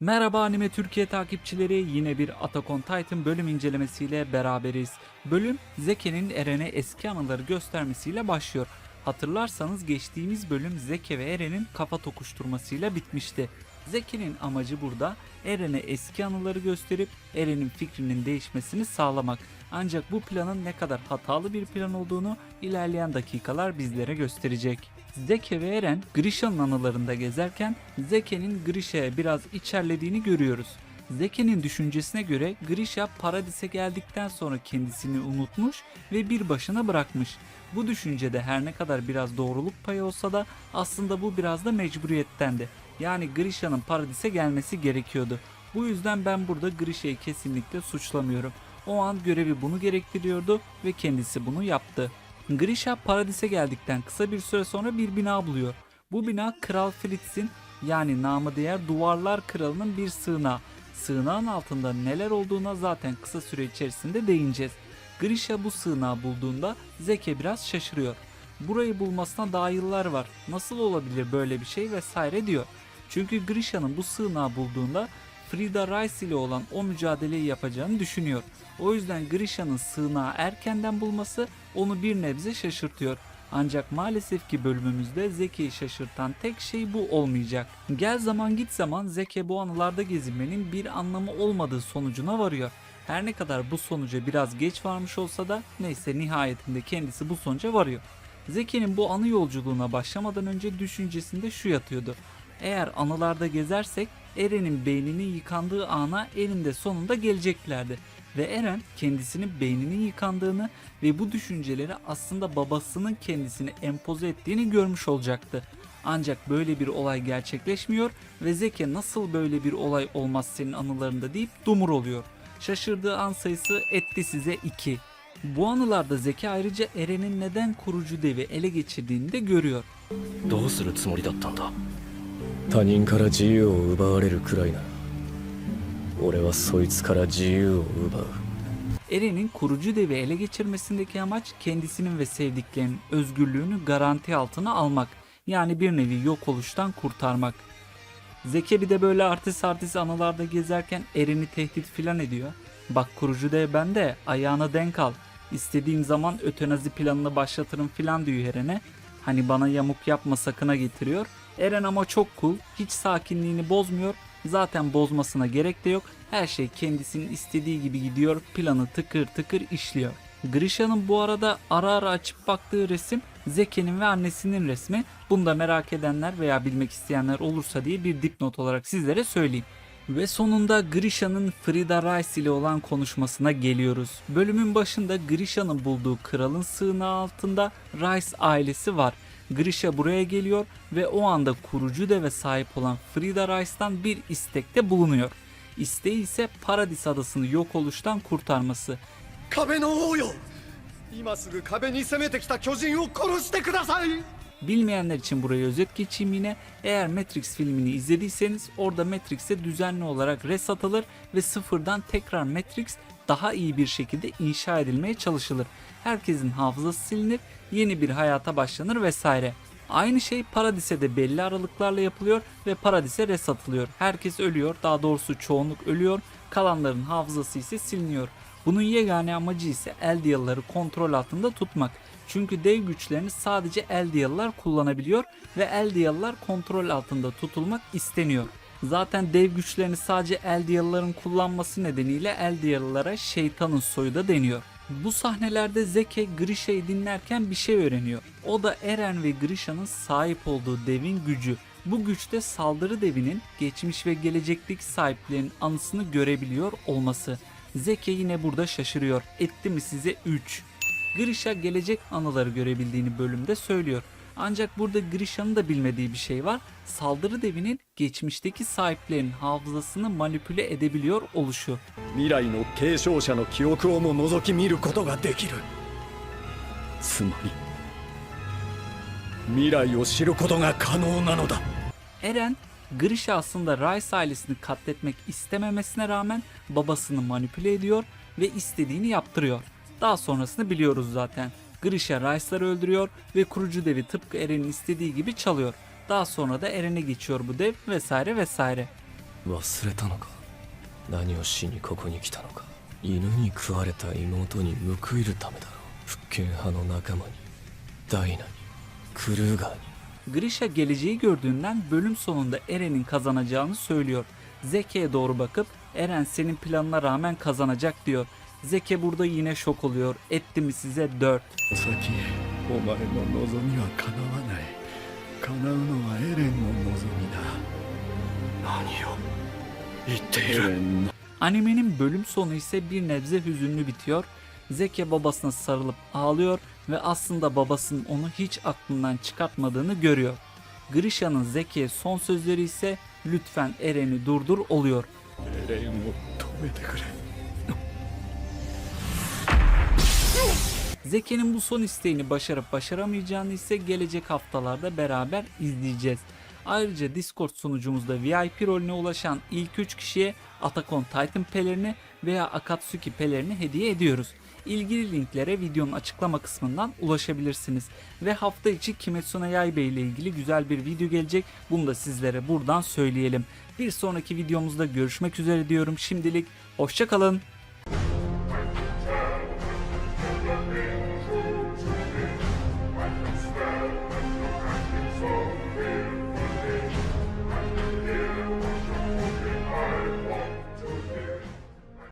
Merhaba Anime Türkiye takipçileri yine bir Attack on Titan bölüm incelemesiyle beraberiz. Bölüm Zeke'nin Eren'e eski anıları göstermesiyle başlıyor. Hatırlarsanız geçtiğimiz bölüm Zeke ve Eren'in kafa tokuşturmasıyla bitmişti. Zeke'nin amacı burada Eren'e eski anıları gösterip Eren'in fikrinin değişmesini sağlamak. Ancak bu planın ne kadar hatalı bir plan olduğunu ilerleyen dakikalar bizlere gösterecek. Zeke ve Eren Grisha'nın anılarında gezerken Zeke'nin Grisha'ya biraz içerlediğini görüyoruz. Zeke'nin düşüncesine göre Grisha Paradis'e geldikten sonra kendisini unutmuş ve bir başına bırakmış. Bu düşüncede her ne kadar biraz doğruluk payı olsa da aslında bu biraz da mecburiyettendi. Yani Grisha'nın Paradis'e gelmesi gerekiyordu. Bu yüzden ben burada Grisha'yı kesinlikle suçlamıyorum. O an görevi bunu gerektiriyordu ve kendisi bunu yaptı. Grisha Paradis'e geldikten kısa bir süre sonra bir bina buluyor. Bu bina Kral Fritz'in yani namı diğer Duvarlar Kralı'nın bir sığınağı. Sığınağın altında neler olduğuna zaten kısa süre içerisinde değineceğiz. Grisha bu sığınağı bulduğunda Zeke biraz şaşırıyor. Burayı bulmasına daha yıllar var. Nasıl olabilir böyle bir şey vesaire diyor. Çünkü Grisha'nın bu sığınağı bulduğunda Frida Rice ile olan o mücadeleyi yapacağını düşünüyor. O yüzden Grisha'nın sığınağı erkenden bulması onu bir nebze şaşırtıyor. Ancak maalesef ki bölümümüzde Zeke'yi şaşırtan tek şey bu olmayacak. Gel zaman git zaman Zeke bu anılarda gezinmenin bir anlamı olmadığı sonucuna varıyor. Her ne kadar bu sonuca biraz geç varmış olsa da neyse nihayetinde kendisi bu sonuca varıyor. Zeke'nin bu anı yolculuğuna başlamadan önce düşüncesinde şu yatıyordu. Eğer anılarda gezersek Eren'in beyninin yıkandığı ana elinde sonunda geleceklerdi. Ve Eren kendisinin beyninin yıkandığını ve bu düşünceleri aslında babasının kendisini empoze ettiğini görmüş olacaktı. Ancak böyle bir olay gerçekleşmiyor ve Zeke nasıl böyle bir olay olmaz senin anılarında deyip dumur oluyor. Şaşırdığı an sayısı etti size 2. Bu anılarda Zeki ayrıca Eren'in neden kurucu devi ele geçirdiğini de görüyor. どうするつもりだったんだ 他人から自由を奪われるくらいなら俺はそいつから自由を奪う Eren'in kurucu devi ele geçirmesindeki amaç kendisinin ve sevdiklerinin özgürlüğünü garanti altına almak. Yani bir nevi yok oluştan kurtarmak. Zeke bir de böyle artist artist anılarda gezerken Eren'i tehdit filan ediyor. Bak kurucu dev bende ayağına denk al. İstediğim zaman ötenazi planını başlatırım filan diyor Eren'e. Hani bana yamuk yapma sakına getiriyor. Eren ama çok cool. Hiç sakinliğini bozmuyor. Zaten bozmasına gerek de yok. Her şey kendisinin istediği gibi gidiyor. Planı tıkır tıkır işliyor. Grisha'nın bu arada ara ara açıp baktığı resim Zeke'nin ve annesinin resmi. Bunu da merak edenler veya bilmek isteyenler olursa diye bir dipnot olarak sizlere söyleyeyim. Ve sonunda Grisha'nın Frida Rice ile olan konuşmasına geliyoruz. Bölümün başında Grisha'nın bulduğu kralın sığınağı altında Rice ailesi var. Grisha buraya geliyor ve o anda kurucu deve sahip olan Frida Rice'dan bir istekte bulunuyor. İsteği ise Paradis adasını yok oluştan kurtarması. Bilmeyenler için buraya özet geçeyim yine. Eğer Matrix filmini izlediyseniz orada Matrix'e düzenli olarak res atılır ve sıfırdan tekrar Matrix daha iyi bir şekilde inşa edilmeye çalışılır. Herkesin hafızası silinir, yeni bir hayata başlanır vesaire. Aynı şey Paradis'e de belli aralıklarla yapılıyor ve Paradis'e reset atılıyor. Herkes ölüyor, daha doğrusu çoğunluk ölüyor, kalanların hafızası ise siliniyor. Bunun yegane amacı ise Eldiyalıları kontrol altında tutmak. Çünkü dev güçlerini sadece Eldiyalılar kullanabiliyor ve Eldiyalılar kontrol altında tutulmak isteniyor. Zaten dev güçlerini sadece Eldiyalıların kullanması nedeniyle Eldiyalılara şeytanın soyu da deniyor. Bu sahnelerde Zeke Grisha'yı dinlerken bir şey öğreniyor. O da Eren ve Grisha'nın sahip olduğu devin gücü. Bu güçte saldırı devinin geçmiş ve gelecekteki sahiplerinin anısını görebiliyor olması. Zeke yine burada şaşırıyor. Etti mi size 3? Grisha gelecek anıları görebildiğini bölümde söylüyor. Ancak burada Grisha'nın da bilmediği bir şey var. Saldırı devinin geçmişteki sahiplerinin hafızasını manipüle edebiliyor oluşu. 未来の継承者の記憶をも覗き見ることができるつまり未来を知ることが可能なのだ Eren, Grisha aslında Rice ailesini katletmek istememesine rağmen babasını manipüle ediyor ve istediğini yaptırıyor. Daha sonrasını biliyoruz zaten. Grisha Rice'ları öldürüyor ve kurucu devi tıpkı Eren'in istediği gibi çalıyor. Daha sonra da Eren'e geçiyor bu dev vesaire vesaire. 忘れたのか何をしにここに来たのか犬に食われた妹に報いるためだろう復権派の仲間にダイナにクルーガーに Grisha geleceği gördüğünden bölüm sonunda Eren'in kazanacağını söylüyor. Zeke'ye doğru bakıp Eren senin planına rağmen kazanacak diyor. Zeke burada yine şok oluyor. Etti mi size 4. Saki, omae no nozomi wa kanawanai. Kanau no wa Eren no nozomi da. Nani yo? Itteiru. Animenin bölüm sonu ise bir nebze hüzünlü bitiyor. Zeke babasına sarılıp ağlıyor ve aslında babasının onu hiç aklından çıkartmadığını görüyor. Grisha'nın Zeki'ye son sözleri ise lütfen Eren'i durdur oluyor. Eren'i Zeke'nin bu son isteğini başarıp başaramayacağını ise gelecek haftalarda beraber izleyeceğiz. Ayrıca Discord sunucumuzda VIP rolüne ulaşan ilk 3 kişiye Attack on Titan pelerini veya Akatsuki pelerini hediye ediyoruz. İlgili linklere videonun açıklama kısmından ulaşabilirsiniz. Ve hafta içi Kimetsu no Yaiba ile ilgili güzel bir video gelecek. Bunu da sizlere buradan söyleyelim. Bir sonraki videomuzda görüşmek üzere diyorum. Şimdilik hoşçakalın.